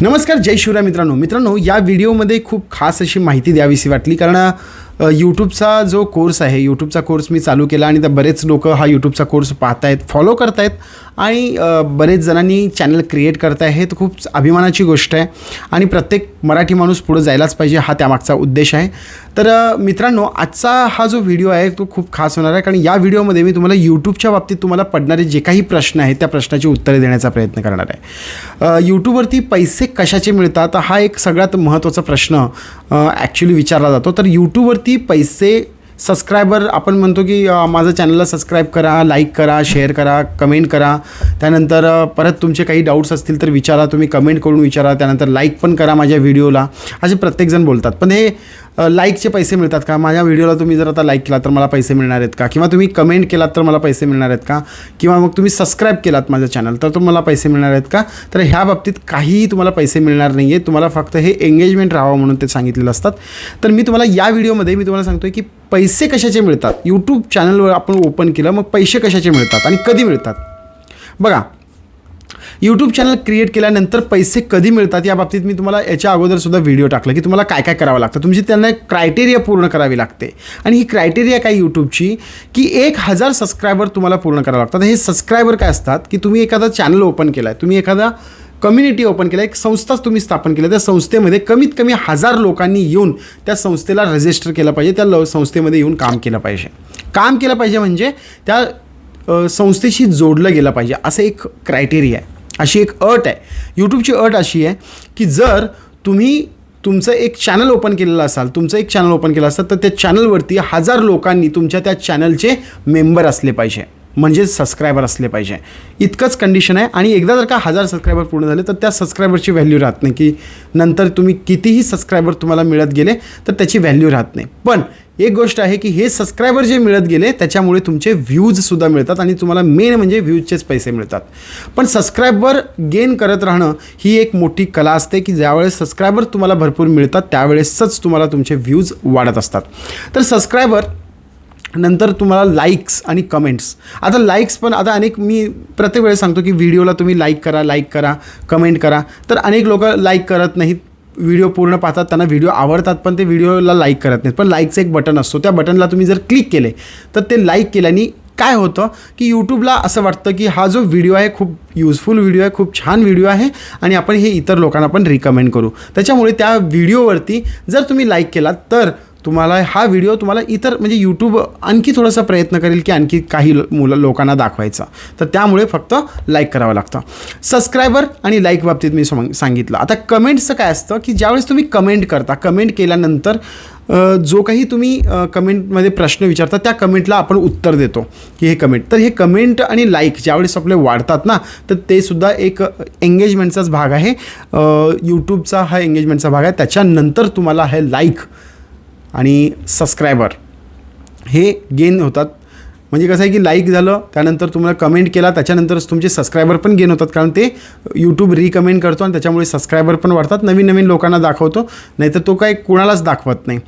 नमस्कार जय शिवराय मित्रांनो. मित्रांनो या व्हिडिओमध्ये खूप खास अशी माहिती द्यावीशी वाटली कारण यूट्यूबचा जो कोर्स आहे यूट्यूबचा कोर्स मी चालू केला आणि त्या बरेच लोक हा यूट्यूबचा कोर्स पाहतायत फॉलो करतायत आणि बरेच जणांनी चॅनल क्रिएट करताय हे तर खूप अभिमानाची गोष्ट आहे आणि प्रत्येक मराठी माणूस पुढे जायलाच पाहिजे हा त्यामागचा उद्देश आहे. तर मित्रांनो आजचा हा जो व्हिडिओ आहे तो खूप खास होणार आहे कारण या व्हिडिओमध्ये मी तुम्हाला यूट्यूबच्या बाबतीत तुम्हाला पडणारे जे काही प्रश्न आहेत त्या प्रश्नाची उत्तरे देण्याचा प्रयत्न करणार आहे. यूट्यूबवरती पैसे कशाचे मिळतात हा एक सगळ्यात महत्त्वाचा प्रश्न ॲक्च्युली विचारला जातो. तर यूट्यूबवरती पैसे सबस्क्रायबर आपण म्हणतो की माझं चॅनलला सबस्क्राईब करा लाईक करा शेअर करा कमेंट करा. त्यानंतर परत तुमचे काही डाऊट्स असतील तर विचारा तुम्ही कमेंट करून विचारा. त्यानंतर लाईक पण करा माझ्या व्हिडिओला असे प्रत्येकजण बोलतात. पण हे लाईकचे पैसे मिळतात का? माझ्या व्हिडिओला तुम्ही जर आता लाईक केला तर मला पैसे मिळणार आहेत का? किंवा तुम्ही कमेंट केलात तर मला पैसे मिळणार आहेत का? किंवा मग तुम्ही सबस्क्राईब केलात माझं चॅनल तर तुम्हाला पैसे मिळणार आहेत का? तर ह्या बाबतीत काहीही तुम्हाला पैसे मिळणार नाही आहे तुम्हाला फक्त हे एंगेजमेंट राहावं म्हणून ते सांगितलेलं असतात. तर मी तुम्हाला या व्हिडिओमध्ये मी तुम्हाला सांगतो की पैसे कशाचे मिळतात? यूट्यूब चॅनलवर आपण ओपन केलं मग पैसे कशाचे मिळतात आणि कधी मिळतात? बघा यूट्यूब चॅनल क्रिएट केल्यानंतर पैसे कधी मिळतात या बाबतीत मी तुम्हाला याच्या अगोदरसुद्धा व्हिडिओ टाकला की तुम्हाला काय काय करावं लागतं. तुमची त्यांना क्रायटेरिया पूर्ण करावी लागते. आणि ही क्रायटेरिया काय यूट्यूबची की एक हजार सबस्क्रायबर तुम्हाला पूर्ण करावं लागतात हे सबस्क्रायबर काय असतात? की तुम्ही एखादा चॅनल ओपन केला आहे तुम्ही एखादा कम्युनिटी ओपन केला एक संस्थाच तुम्ही स्थापन केलं. त्या संस्थेमध्ये कमीत कमी हजार लोकांनी येऊन त्या संस्थेला रजिस्टर केलं पाहिजे. त्या ल संस्थेमध्ये येऊन काम केलं पाहिजे. काम केलं पाहिजे म्हणजे त्या संस्थेशी जोडलं गेलं पाहिजे. असं एक क्रायटेरिया आहे. अशी एक अट आहे. यूट्यूबची अट अशी आहे की जर तुम्ही तुमचं एक चॅनल ओपन केलेलं असाल तुमचं एक चॅनल ओपन केलं असेल तर त्या चॅनलवरती हजार लोकांनी तुमच्या त्या चॅनलचे मेंबर असले पाहिजे. म्हणजे सबस्क्रायबर असले पाहिजे. इतकंच कंडिशन आहे आणि एकदा जर का हजार सबस्क्रायबर पूर्ण झाले तर त्या सबस्क्रायबरची व्हॅल्यू राहत नाही की नंतर तुम्ही कितीही सबस्क्रायबर तुम्हाला मिळत गेले तर त्याची व्हॅल्यू राहत नाही. पण एक गोष्ट आहे की हे सबस्क्रायबर जे मिळत गेले त्याच्यामुळे तुमचे व्ह्यूजसुद्धा मिळतात आणि तुम्हाला मेन म्हणजे व्ह्यूजचेच पैसे मिळतात. पण सबस्क्रायबर गेन करत राहणं ही एक मोठी कला असते की ज्यावेळेस सबस्क्रायबर तुम्हाला भरपूर मिळतात त्यावेळेसच तुम्हाला तुमचे व्ह्यूज वाढत असतात. तर सबस्क्रायबर नंतर तुम्हाला लाईक्स आणि कमेंट्स आता लाईक्स पण आता अनेक मी प्रत्येक वेळेस सांगतो की व्हिडिओला तुम्ही लाईक करा लाईक करा कमेंट करा. तर अनेक लोक लाईक करत नाहीत व्हिडिओ पूर्ण पाहतात त्यांना व्हिडिओ आवडतात पण ते व्हिडिओला लाईक करत नाहीत. पण लाईकचं एक बटन असतो. त्या बटनला तुम्ही जर क्लिक केले तर ते लाईक केल्याने काय होतं की यूट्यूबला असं वाटतं की हा जो व्हिडिओ आहे खूप युजफुल व्हिडिओ आहे खूप छान व्हिडिओ आहे आणि आपण हे इतर लोकांना पण रिकमेंड करू. त्याच्यामुळे त्या व्हिडिओवरती जर तुम्ही लाईक केलात तर तुम्हाला हा व्हिडिओ तुम्हाला इतर म्हणजे यूट्यूब आणखी थोडासा प्रयत्न करेल की आणखी काही मुलं लोकांना दाखवायचा. तर त्यामुळे फक्त लाईक करावं लागतं. सबस्क्रायबर आणि लाईक बाबतीत मी सांग सांगितलं. आता कमेंट्सचं काय असतं की ज्यावेळेस तुम्ही कमेंट करता कमेंट केल्यानंतर जो काही तुम्ही कमेंटमध्ये प्रश्न विचारता त्या कमेंटला आपण उत्तर देतो की हे कमेंट तर हे कमेंट आणि लाईक ज्यावेळेस आपले वाढतात ना तर ते सुद्धा एक एंगेजमेंटचाच भाग आहे. यूट्यूबचा हा एंगेजमेंटचा भाग आहे. त्याच्यानंतर तुम्हाला हे लाईक आणि सबस्क्रायबर हे गेन होतात. म्हणजे कसं आहे की लाईक झालं त्यानंतर तुम्हाला कमेंट केला त्याच्यानंतरच तुमचे सबस्क्रायबर पण गेन होतात. कारण ते यूट्यूब रिकमेंड करतो आणि त्याच्यामुळे सबस्क्रायबर पण वाढतात. नवीन नवीन लोकांना दाखवतो. नाहीतर तो काय कुणालाच दाखवत नाही.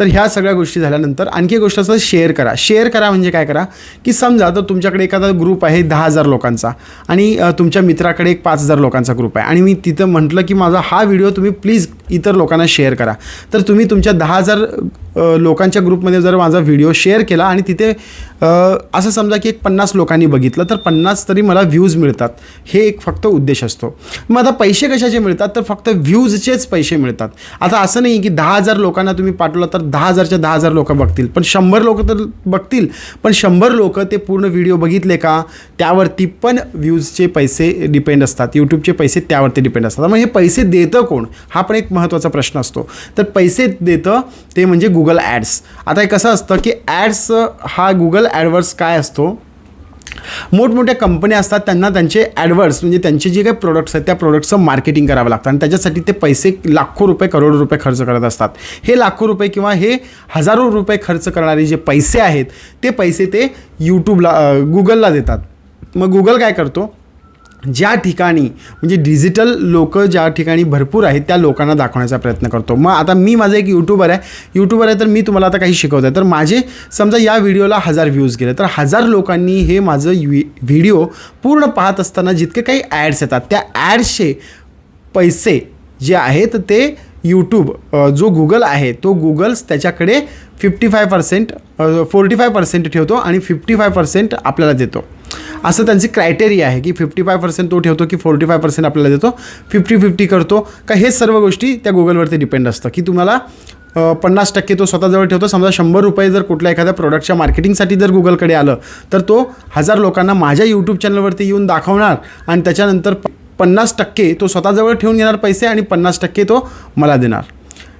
तर ह्या सगळ्या गोष्टी झाल्यानंतर आणखी एक गोष्ट असं शेअर करा. शेअर करा म्हणजे काय करा? की समजा तर तुमच्याकडे एखादा ग्रुप आहे दहा हजार लोकांचा आणि तुमच्या मित्राकडे एक पाच हजार लोकांचा ग्रुप आहे. आणि मी तिथं म्हटलं की माझा हा व्हिडिओ तुम्ही प्लीज इतर लोकांना शेअर करा. तर तुम्ही तुमच्या दहा हजार लोकांच्या ग्रुपमध्ये जर माझा व्हिडिओ शेअर केला आणि तिथे असं समजा की एक पन्नास लोकांनी बघितलं तर पन्नास तरी मला व्ह्यूज मिळतात. हे एक फक्त उद्देश असतो. मग आता पैसे कशाचे मिळतात? तर फक्त व्ह्यूजचेच पैसे मिळतात. आता असं नाही की दहा हजार लोकांना तुम्ही पाठवलं तर दहा हजारच्या दहा हजार लोक बघतील. पण शंभर लोक तर बघतील. पण शंभर लोक ते पूर्ण व्हिडिओ बघितले का? त्यावरती पण व्ह्यूजचे पैसे डिपेंड असतात. यूट्यूबचे पैसे त्यावरती डिपेंड असतात. मग हे पैसे देतं कोण? हा पण एक महत्त्वाचा प्रश्न असतो. तर पैसे देतं ते म्हणजे गुगल ॲड्स आता हे कसं असतं की ॲड्स हा गुगल ॲडवर्स काय असतो? मोठमोठ्या कंपन्या असतात त्यांना त्यांचे ॲडवर्ड्स म्हणजे त्यांचे जे काही प्रोडक्ट्स आहेत त्या प्रोडक्ट्सचं मार्केटिंग करावं लागतं. आणि त्याच्यासाठी ते पैसे लाखो रुपये करोडो रुपये खर्च करत असतात. हे लाखो रुपये किंवा हे हजारो रुपये खर्च करणारे जे पैसे आहेत ते पैसे ते यूट्यूबला गुगलला देतात. मग गुगल काय करतो? ज्या ठिकाणी म्हणजे डिजिटल लोक ज्या ठिकाणी भरपूर आहेत त्या लोकांना दाखवण्याचा प्रयत्न करतो. मग आता मी माझा एक यूट्यूबर आहे. यूट्यूबर आहे तर मी तुम्हाला आता काही शिकवत आहे. तर माझे समजा या व्हिडिओला हजार व्ह्यूज गेले तर हजार लोकांनी हे माझं वि व्हिडिओ पूर्ण पाहत असताना जितके काही ॲड्स येतात त्या ॲड्सचे पैसे जे आहेत ते यूट्यूब जो गुगल आहे तो गुगल्स त्याच्याकडे fifty five percent forty five percent ठेवतो आणि फिफ्टी फाय पर्सेंट आपल्याला देतो. असं त्यांची क्रायटेरिया आहे की फिफ्टी फाय पर्सेंट तो ठेवतो की फोर्टी फाय पर्सेंट आपल्याला देतो. फिफ्टी फिफ्टी करतो. का हे सर्व गोष्टी त्या गुगलवरती डिपेंड असतं. की तुम्हाला पन्नास टक्के तो स्वतःजवळ ठेवतो. समजा शंभर रुपये जर कुठल्या एखाद्या प्रोडक्टच्या मार्केटिंगसाठी जर गुगलकडे आलं तर तो हजार लोकांना माझ्या यूट्यूब चॅनलवरती येऊन दाखवणार आणि त्याच्यानंतर पन्नास टक्के तो स्वतःजवळ ठेवून घेणार पैसे आणि पन्नास टक्के तो मला देणार.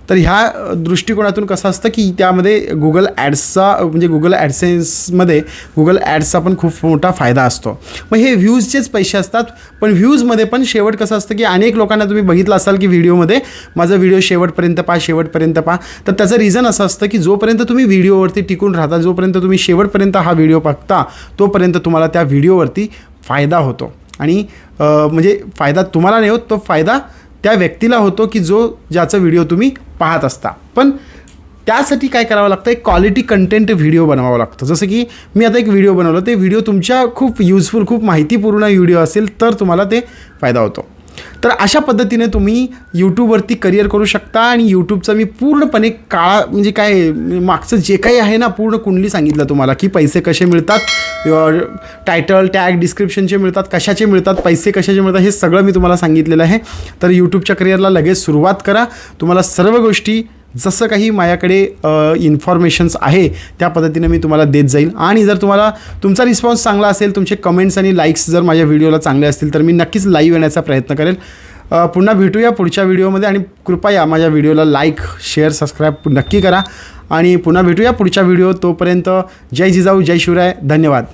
तर ह्या दृष्टिकोनातून कसं असतं की त्यामध्ये गुगल ॲड्सचा म्हणजे गुगल ॲडसेन्समध्ये गुगल ॲड्सचा पण खूप मोठा फायदा असतो. मग हे व्ह्यूजचेच पैसे असतात पण व्ह्यूजमध्ये पण शेवट कसं असतं की अनेक लोकांना तुम्ही बघितलं असाल की व्हिडिओमध्ये माझा व्हिडिओ शेवटपर्यंत पहा शेवटपर्यंत पहा. तर त्याचं रिझन असं असतं की जोपर्यंत तुम्ही व्हिडिओवरती टिकून राहता जोपर्यंत तुम्ही शेवटपर्यंत हा व्हिडिओ बघता तोपर्यंत तुम्हाला त्या व्हिडिओवरती फायदा होतो. आणि म्हणजे फायदा तुम्हाला नाही होत तो फायदा त्या व्यक्तीला होतो की जो ज्याचा व्हिडिओ तुम्ही पाहत असता. पण त्यासाठी काय करावं लागतं? एक क्वालिटी कंटेंट व्हिडिओ बनवावा लागतो. जसं की मी आता एक व्हिडिओ बनवलं. ते व्हिडिओ तुमच्या खूप युजफुल खूप माहितीपूर्ण व्हिडिओ असेल तर तुम्हाला ते फायदा होतो. तर अशा पद्धतीने तुम्ही यूट्यूबवरती करिअर करू शकता आणि यूट्यूबचं मी पूर्णपणे काळा म्हणजे काय मागचं जे काही आहे ना पूर्ण कुंडली सांगितलं तुम्हाला की पैसे कसे मिळतात टायटल टॅग डिस्क्रिप्शनचे मिळतात कशाचे मिळतात पैसे कशाचे मिळतात हे सगळं मी तुम्हाला सांगितलेलं आहे. तर यूट्यूबच्या करिअरला लगेच सुरुवात करा. तुम्हाला सर्व गोष्टी जसं काही माझ्याकडे इन्फॉर्मेशन्स आहे त्या पद्धतीने मी तुम्हाला देत जाईल आणि जर तुम्हाला तुमचा रिस्पॉन्स चांगला असेल तुमचे कमेंट्स आणि लाईक्स जर माझ्या व्हिडिओला चांगले असतील तर मी नक्कीच लाईव्ह येण्याचा प्रयत्न करेल. पुन्हा भेटूया पुढच्या व्हिडिओमध्ये आणि कृपया माझ्या व्हिडिओला लाईक शेअर सबस्क्राईब नक्की करा. आणि पुन्हा भेटूया पुढच्या व्हिडिओ तोपर्यंत जय जिजाऊ जय शिवराय. धन्यवाद.